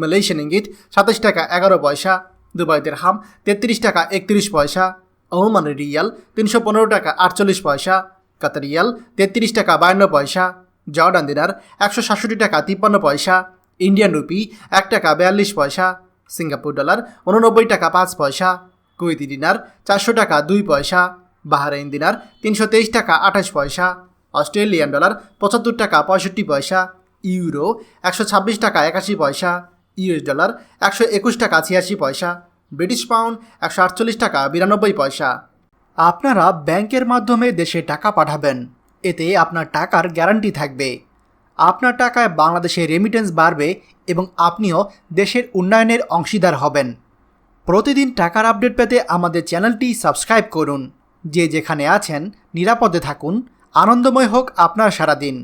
Malaysian ইঙ্গিত সাতাশ টাকা এগারো পয়সা। দুবাই হাম, তেত্রিশ টাকা একত্রিশ পয়সা। ওমানের রিয়াল, তিনশো পনেরো টাকা আটচল্লিশ পয়সা। কাতার রিয়াল, তেত্রিশ টাকা বায়ান্ন পয়সা। জর্ডান দিনার, একশো সাতষট্টি টাকা তিপ্পান্ন পয়সা। ইন্ডিয়ান রুপি, এক টাকা বিয়াল্লিশ পয়সা। সিঙ্গাপুর ডলার, উননব্বই টাকা পাঁচ পয়সা। কুয়েতি দিনার, চারশো টাকা দুই পয়সা। বাহারাইন দিনার, তিনশো তেইশ টাকা আঠাশ পয়সা। অস্ট্রেলিয়ান ডলার, পঁচাত্তর টাকা পঁয়ষট্টি পয়সা। ইউরো, একশো ছাব্বিশ টাকা একাশি পয়সা। ইউএস ডলার একশো একুশ টাকা ছিয়াশি পয়সা, ব্রিটিশ পাউন্ড একশো আটচল্লিশ টাকা বিরানব্বই পয়সা। আপনারা ব্যাংকের মাধ্যমে দেশে টাকা পাঠাবেন, এতে আপনার টাকার গ্যারান্টি থাকবে। আপনার টাকায় বাংলাদেশে রেমিটেন্স বাড়বে এবং আপনিও দেশের উন্নয়নের অংশীদার হবেন। প্রতিদিন টাকার আপডেট পেতে আমাদের চ্যানেলটি সাবস্ক্রাইব করুন। যে যেখানে আছেন, নিরাপদে থাকুন। আনন্দময় হোক আপনার সারাদিন।